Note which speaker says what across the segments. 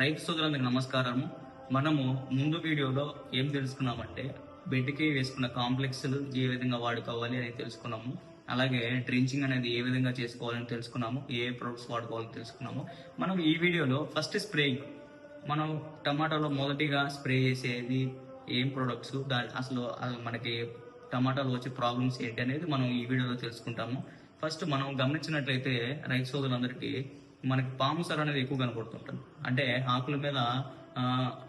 Speaker 1: రైతు సోదరులందరికి నమస్కారము. మనము ముందు వీడియోలో ఏం తెలుసుకున్నామంటే బెడ్కి వేసుకున్న కాంప్లెక్స్లు ఏ విధంగా వాడుకోవాలి అనేది తెలుసుకున్నాము. అలాగే డ్రించింగ్ అనేది ఏ విధంగా చేసుకోవాలని తెలుసుకున్నాము. ఏ ప్రొడక్ట్స్ వాడుకోవాలని తెలుసుకున్నాము. మనం ఈ వీడియోలో ఫస్ట్ స్ప్రేయింగ్ మనం టమాటాలో మొదటిగా స్ప్రే చేసేది ఏం ప్రొడక్ట్స్ దాని అసలు మనకి టమాటాలు వచ్చే ప్రాబ్లమ్స్ ఏంటి అనేది మనం ఈ వీడియోలో తెలుసుకుంటాము. ఫస్ట్ మనం గమనించినట్లయితే రైతు సోదరులందరికీ మనకి పాము సర అనేది ఎక్కువ కనపడుతుంటుంది. అంటే ఆకుల మీద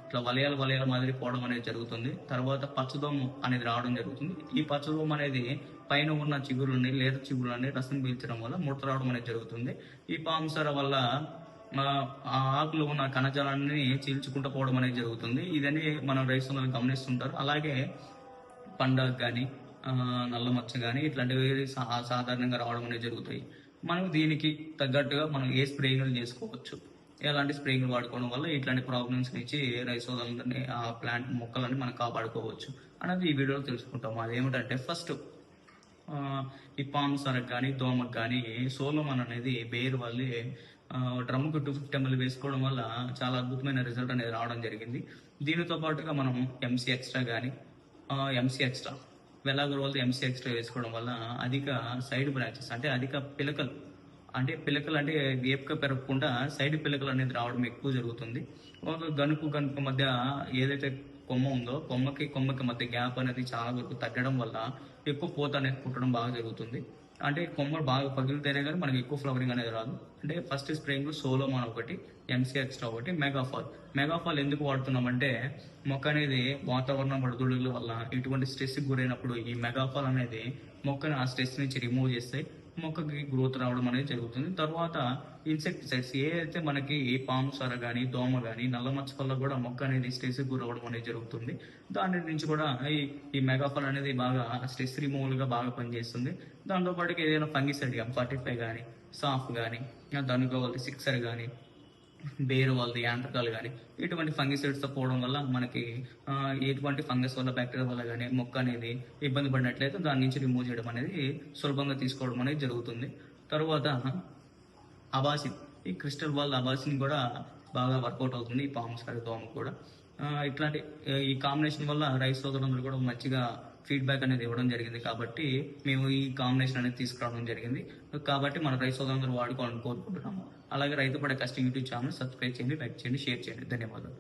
Speaker 1: ఇట్లా వలయాల వలయాల మాదిరి పోవడం అనేది జరుగుతుంది. తర్వాత పచ్చదోమ అనేది రావడం జరుగుతుంది. ఈ పచ్చదోమ అనేది పైన ఉన్న చిగురుని లేత చిగురుని రసం పీల్చడం వల్ల ముడత రావడం అనేది జరుగుతుంది. ఈ పాము సర వల్ల ఆ, ఆకులు ఉన్న కణజాలాన్ని చీల్చుకుంటూ పోవడం అనేది జరుగుతుంది. ఇదని మనం రైతులు గమనిస్తుంటారు. అలాగే పండగ కానీ నల్ల మచ్చ కానీ ఇట్లాంటివి సా- సాధారణంగా రావడం అనేది జరుగుతాయి. మనం దీనికి తగ్గట్టుగా మనం ఏ స్ప్రేయింగ్లు చేసుకోవచ్చు. ఎలాంటి స్ప్రేయింగ్లు వాడుకోవడం వల్ల ఇట్లాంటి ప్రాబ్లమ్స్ నుంచి రైస్ ఆ ప్లాంట్ మొక్కలని మనం కాపాడుకోవచ్చు అనేది ఈ వీడియోలో తెలుసుకుంటాం అదేమిటంటే ఫస్ట్ ఈ పాము సరకు కానీ దోమకు కానీ సోలోమన్ అనేది బేర్ వల్లే డ్రమ్ముకు టూ ఫిఫ్టీ ఎంఎల్ వేసుకోవడం వల్ల చాలా అద్భుతమైన రిజల్ట్ అనేది రావడం జరిగింది. దీనితో పాటుగా మనం ఎంసీ ఎక్స్ట్రా కానీ ఎంసీ ఎక్స్ట్రా వెలాగర్ వల్ల ఎంసీ ఎక్స్ట్రా వేసుకోవడం వల్ల అధిక సైడ్ బ్రాంచెస్ అంటే అధిక పిలకలు అంటే పిలకలు అంటే వేపుక పెరగకుండా సైడ్ పిలకలు అనేది రావడం ఎక్కువ జరుగుతుంది. ఒక గనుపు గనుపు మధ్య ఏదైతే కొమ్మ ఉందో కొమ్మకి కొమ్మకి మధ్య గ్యాప్ అనేది చాలా వరకు తగ్గడం వల్ల ఎక్కువ పూత అనేది పుట్టడం బాగా జరుగుతుంది. అంటే కొమ్మలు బాగా పగిలితేనే కానీ మనకి ఎక్కువ ఫ్లవరింగ్ అనేది రాదు. అంటే ఫస్ట్ స్ప్రేయింగ్ సోలోమాన్ ఒకటి ఎంసీ ఎక్స్ట్రా ఒకటి మెగాఫాల్ మెగాఫాల్ ఎందుకు వాడుతున్నామంటే మొక్క అనేది వాతావరణ వడదుడుగుల వల్ల ఇటువంటి స్ట్రెస్కి గురైనప్పుడు ఈ మెగాఫాల్ అనేది మొక్కని ఆ స్ట్రెస్ నుంచి రిమూవ్ చేస్తాయి. మొక్కకి గ్రోత్ రావడం అనేది జరుగుతుంది. తర్వాత ఇన్సెక్టిసైడ్స్ ఏ అయితే మనకి ఏ పాము సర కానీ దోమ కానీ నల్ల మచ్చ వల్ల కూడా మొక్క అనేది స్ట్రెస్ గురవడం అనేది జరుగుతుంది. దాని నుంచి కూడా ఈ ఈ మెగాఫాల్ అనేది బాగా స్ట్రెస్ రిమూవల్గా బాగా పనిచేస్తుంది. దాంతో పాటుగా ఏదైనా ఫంగిసైడ్ కానీ ఫార్టీ ఫైవ్ కానీ సాఫ్ కానీ దానికి కావాలి సిక్సర్ కానీ బేరు వాళ్ళది యాంట్రకాలు కానీ ఇటువంటి ఫంగిసైడ్స్తో పోవడం వల్ల మనకి ఎటువంటి ఫంగస్ వల్ల బ్యాక్టీరియా వల్ల కానీ మొక్క అనేది ఇబ్బంది పడినట్లయితే దాని నుంచి రిమూవ్ చేయడం అనేది సులభంగా తీసుకోవడం అనేది జరుగుతుంది. తర్వాత అబాసిన్ ఈ క్రిస్టల్ బాల్ అబాసిన్ కూడా బాగా వర్కౌట్ అవుతుంది ఈ పాము సారి దోమ కూడా. ఇట్లాంటి ఈ కాంబినేషన్ వల్ల రైస్ సోదరులందరూ కూడా మంచిగా ఫీడ్బ్యాక్ అనేది ఇవ్వడం జరిగింది కాబట్టి మేము ఈ కాంబినేషన్ అనేది తీసుకురావడం జరిగింది. కాబట్టి మన రైతు సోదరులందరూ వాడుకోవాలని కోరుకుంటున్నాము. అలాగే రైతు పడే కష్టం యూట్యూబ్ ఛానల్ సబ్స్క్రైబ్ చేయండి లైక్ చేయండి షేర్ చేయండి. ధన్యవాదాలు.